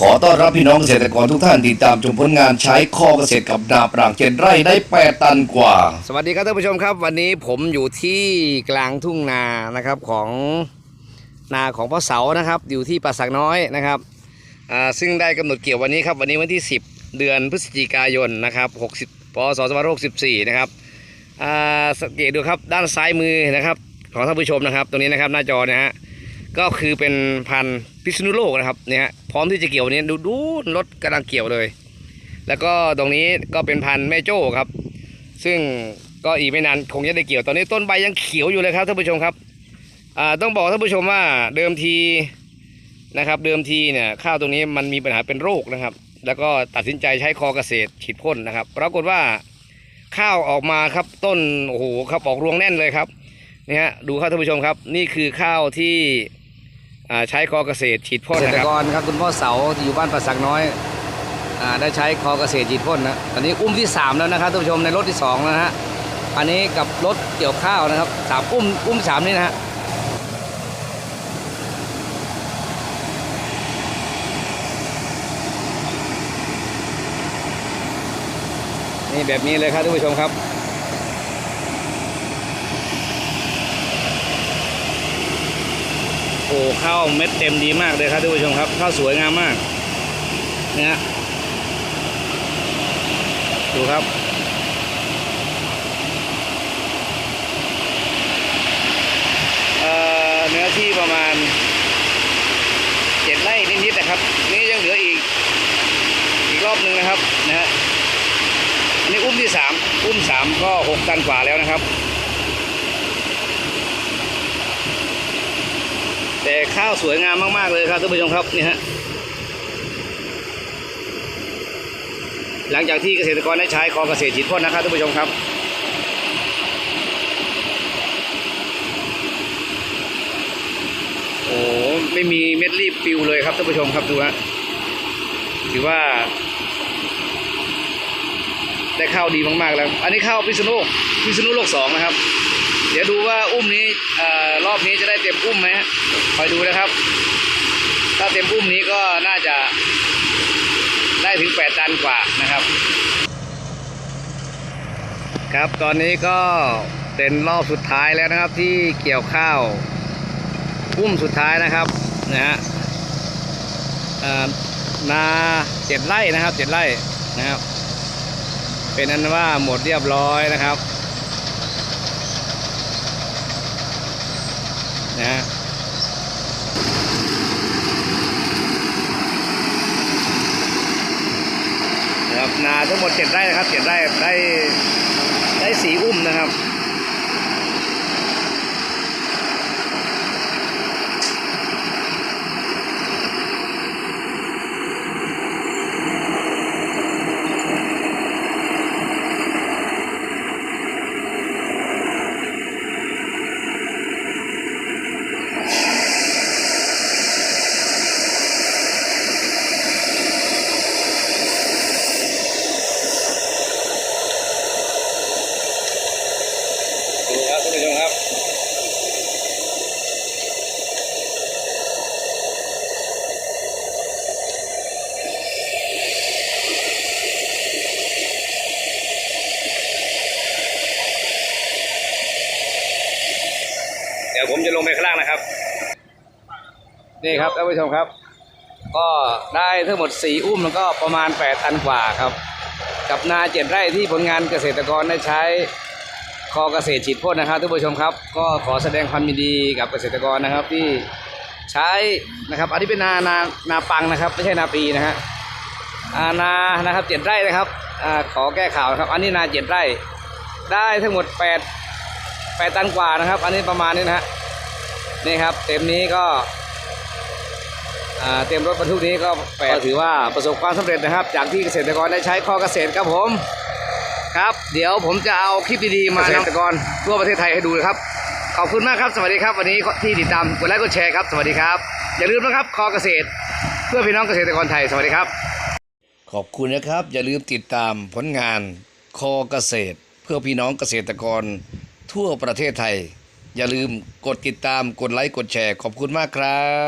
ขอต้อนรับพี่น้องเกษตรกรทุกท่านติดตามชมผลงานใช้ข้อเกษตรกับดาบปรางเจ็ดไร่ได้ 8 ตันกว่า สวัสดีครับท่านผู้ชมครับ วันนี้ผมอยู่ที่กลางทุ่งนานะครับของนาของพ่อเสานะครับ อยู่ที่ป่าสักน้อยนะครับอ่าซึ่งได้กำหนดเกี่ยววันนี้ครับวันนี้วันที่ 10 เดือนพฤศจิกายนนะครับ60พศ2564นะครับอ่าสังเกตดูครับด้านซ้ายมือนะครับของท่านผู้ชมนะครับ ตรงนี้นะครับหน้าจอนะฮะ ก็คือเป็นพันธุ์พิษณุโลกนะครับเนี่ยพร้อมที่จะเกี่ยวนี้ดูดูรถกำลังเกี่ยวเลย แล้วก็ตรงนี้ก็เป็นพันธุ์แม่โจ้ครับ ซึ่งก็อีกไม่นานคงจะได้เกี่ยวตอนนี้ต้นใบยังเขียวอยู่เลยครับท่านผู้ชมครับอ่าต้องบอกท่านผู้ชมว่าเดิมทีนะครับเดิมทีเนี่ยข้าวตรงนี้มันมีปัญหาเป็นโรคนะครับ แล้วก็ตัดสินใจใช้คอเกษตรฉีดพ่นนะครับปรากฏว่าข้าวออกมาครับต้นโอ้โหครับออกรวงแน่นเลยครับนี่ฮะดูครับท่านผู้ชมครับ นี่คือข้าวที่ อ่าใช้คอเกษตรฉีดพ่นนะครับเกษตรกรครับคุณพ่อเสาอยู่บ้านปัสสักน้อยอ่าได้ใช้คอเกษตรฉีดพ่นนะตอนนี้อุ้มที่ 3 แล้วนะครับท่านผู้ชมในรถที่2นะฮะอันนี้กับรถเกี่ยวข้าวนะครับสามอุ้มอุ้มสามนี่นะฮะนี่แบบนี้เลยครับท่านผู้ชมครับ โอ้ ข้าวเม็ดเต็มดีมากเลยครับท่านผู้ชมครับข้าวสวยงามมากนี่ยดูครับเอ่อเนื้อที่ประมาณเจ็ดไร่นิดๆนะครับ นี่ยังเหลืออีกอีกรอบหนึ่งนะครับนะฮะนี่อุ้มที่สามอุ้มสามก็หกตันกว่าแล้วนะครับ แต่ข้าวสวยงามมาก ๆ เลยครับท่านผู้ชมครับนี่ฮะหลังจากที่เกษตรกรได้ใช้คอเกษตรฉีดพ่นนะครับท่านผู้ชมครับ โอ้ไม่มีเม็ดรีบปิวเลยครับท่านผู้ชมครับดูฮะถือว่า ได้ข้าวดีมากๆแล้ว อันนี้ข้าวพิษณุโลกพิษณุโลกสองนะครับ ดี๋ยวดูว่าอุ้มนี้เอ่อรอบนี้จะได้เต็มอุ้มไหมคอยดูนะครับ ถ้าเต็มอุ้มนี้ก็น่าจะได้ถึง8ตันกว่านะครับ ครับตอนนี้ก็เป็นรอบสุดท้ายแล้วนะครับที่เกี่ยวข้าวอุ้มสุดท้ายนะครับนะฮะนาเจ็ดไร่นะครับเจ็ดไร่นะครับ เป็นอันว่าหมดเรียบร้อยนะครับ นะนะครับนาทั้งหมดเจ็ดไร่นะครับเจ็ดไร่ได้ได้สีอุ้มนะครับ ดี๋ยวผมจะลงไปข้างล่างนะครับ นี่ครับท่านผู้ชมครับ ก็ได้ทั้งหมด 4 อุ้มแล้วก็ประมาณ 8 ตันกว่าครับ กับนาเจ็ดไร่ที่ผลงานเกษตรกรได้ใช้คอเกษตรฉีดพ่นนะครับท่านผู้ชมครับ ก็ขอแสดงความยินดีกับเกษตรกรนะครับที่ใช้นะครับอันนี้เป็นนานานาปังนะครับ ไม่ใช่นาปีนะฮะอานานะครับเจ็ดไร่นะครับอขอแก้ข่าวนะครับ อันนี้นาเจ็ดไร่ ได้ทั้งหมดแปด แปดตันกว่านะครับ อันนี้ประมาณนี้นะฮะนี่ครับ เต็มนี้ก็อ่าเต็มรถบรรทุกนี้ก็แปดก็ถือว่าประสบความสำเร็จนะครับ จากที่เกษตรกรได้ใช้คอเกษตรครับผมครับ เดี๋ยวผมจะเอาคลิปดีๆมาเกษตรกรทั่วประเทศไทยให้ดูนะครับขอบคุณมากครับ สวัสดีครับ วันนี้ที่ติดตามกดไลค์กดแชร์ครับ สวัสดีครับ อย่าลืมนะครับ คอเกษตร เพื่อพี่น้องเกษตรกรไทย สวัสดีครับ ขอบคุณนะครับ อย่าลืมติดตามผลงานคอเกษตร เพื่อพี่น้องเกษตรกร ทั่วประเทศไทย อย่าลืมกดติดตามกดไลค์กดแชร์ขอบคุณมากครับ